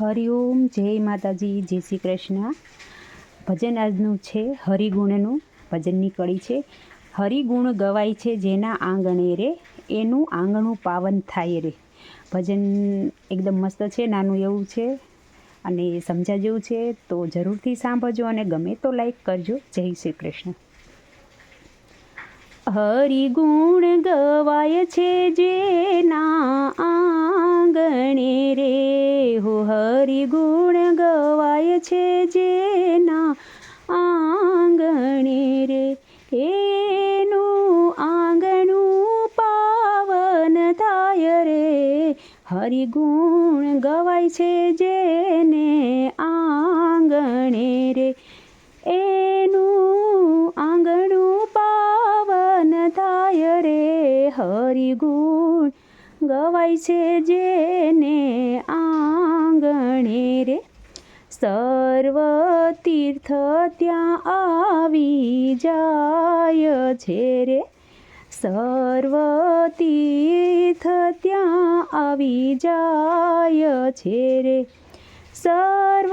હરિઓમ જય માતાજી, જય શ્રી કૃષ્ણ. ભજન આજનું છે હરિગુણનું, ભજનની કડી છે. હરિગુણ ગવાય છે જેના આંગણે રે, એનું આંગણું પાવન થાય રે. ભજન એકદમ મસ્ત છે, નાનું એવું છે. અને સમજા જેવું છે તો જરૂરથી સાંભળજો અને ગમે તો લાઈક કરજો. જય શ્રી કૃષ્ણ. હરિગુણ ગવાય છે જેના આંગણે રે હરિગુણ ગવાય છે જેના આંગણે રે. એનું આંગણું પાવન થાય રે. હરિગુણ ગવાય છે જેને આંગણે રે. એનું આંગણું પાવન થાય રે. હરિગુણ ગવાય છે જેને સર્વ તીર્થ ત્યાં આવી જાય છે રે. સર્વ તીર્થ ત્યાં આવી જાય છે રે. સર્વ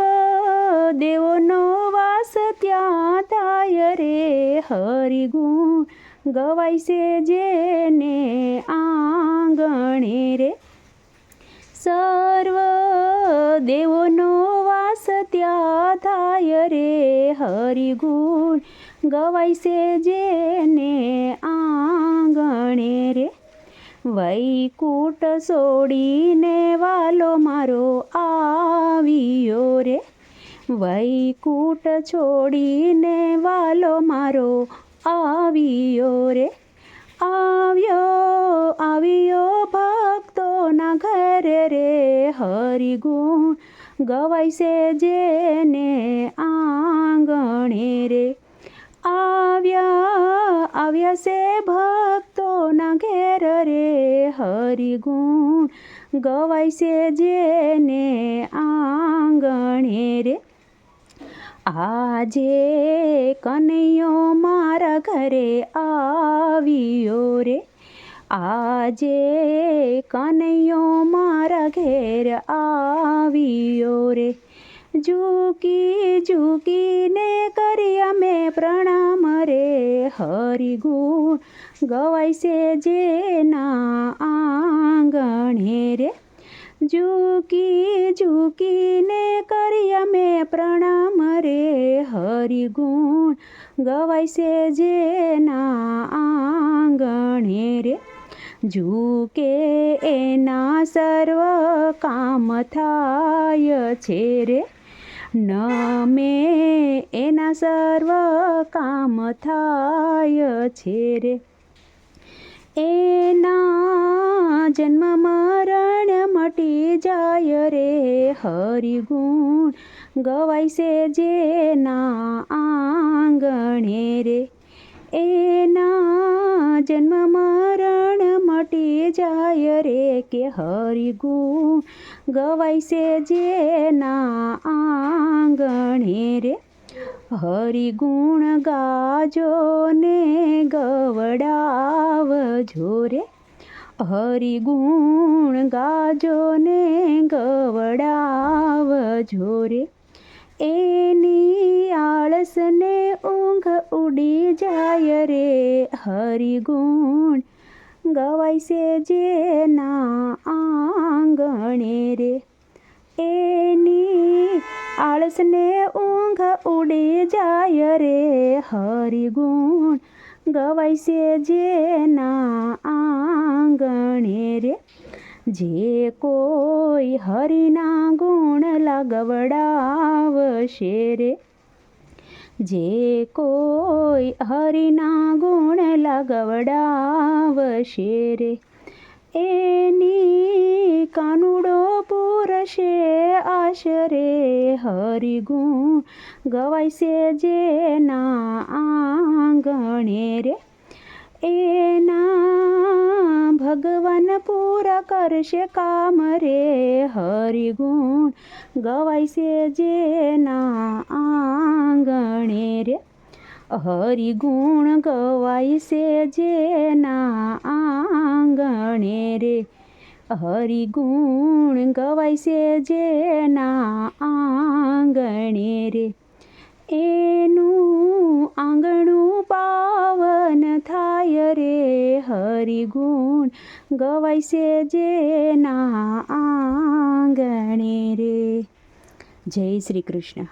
દેવોનો વાસ ત્યાં થાય રે. હરિગુણ ગવાય છે જેને આંગણે રે. સર્વ હરિગુણ ગવાય છે જેને આંગણે રે. વૈકુટ છોડીને વાલો મારો આવ્યો રે. વૈકુટ છોડીને વાલો મારો આવ્યો રે. આવ્યો આવ્યો ભક્તોના ઘરે રે હરિગુણ ગવાય છે જેને આંગણે રે. આવ્યા આવ્યા છે ભક્તોના ઘેર રે હરિગુણ. ગવાય છે જેને આંગણે રે. આજે કનૈયો મારા ઘરે આવ્યો રે. આજે કનૈયો મારા ઘેર આવ્યો રે. ઝૂકી ઝૂકીને કરી અમે પ્રણામ રે. હરિગુણ ગવાય છે જેના આંગણે રે. ઝૂકી ઝૂકીને કરી અમે પ્રણામ રે. હરિગુણ ગવાય છે જેના આંગણે રે. ઝૂકે એના સર્વ કામ થાય છે રે. નમે એના સર્વ કામ થાય છે રે. એના જન્મ મરણ મટી જાય રે. હરિગુણ ગવાય છે જેના આંગણે રે. એના જન્મ જાય રે કે હરિગુણ ગવાય છે જેના આંગણે રે. હરિગુણ ગાજો ને ગવડાવજો રે. હરિગુણ ગાજો ને ગવડાવજો રે. એની આળસને ઊંઘ ઉડી જાય રે. હરિગુણ ગવાય છે જેના આંગણે રે એની આળસને ઊંઘ ઉડી જાય રે હરિગુણ ગવાય છે જેના આંગણે રે જે કોઈ હરિના ગુણ લગવડાવશે રે જે કોઈ હરિના ગુણ લગવડાવશે રે. એની કાનુડો પૂરશે આશરે હરિગુણ ગવાય છે જેના આંગણે રે. એના ભગવાન પૂરા કરશે કામ રે હરિગુણ ગવાય છે જેના આ હરિગુણ ગવાય છે જેના આંગણે રે. હરિગુણ ગવાય છે જેના આંગણે રે. એનું આંગણું પાવન થાય રે. હરિગુણ ગવાય છે જેના આંગણે રે. જય શ્રી કૃષ્ણ.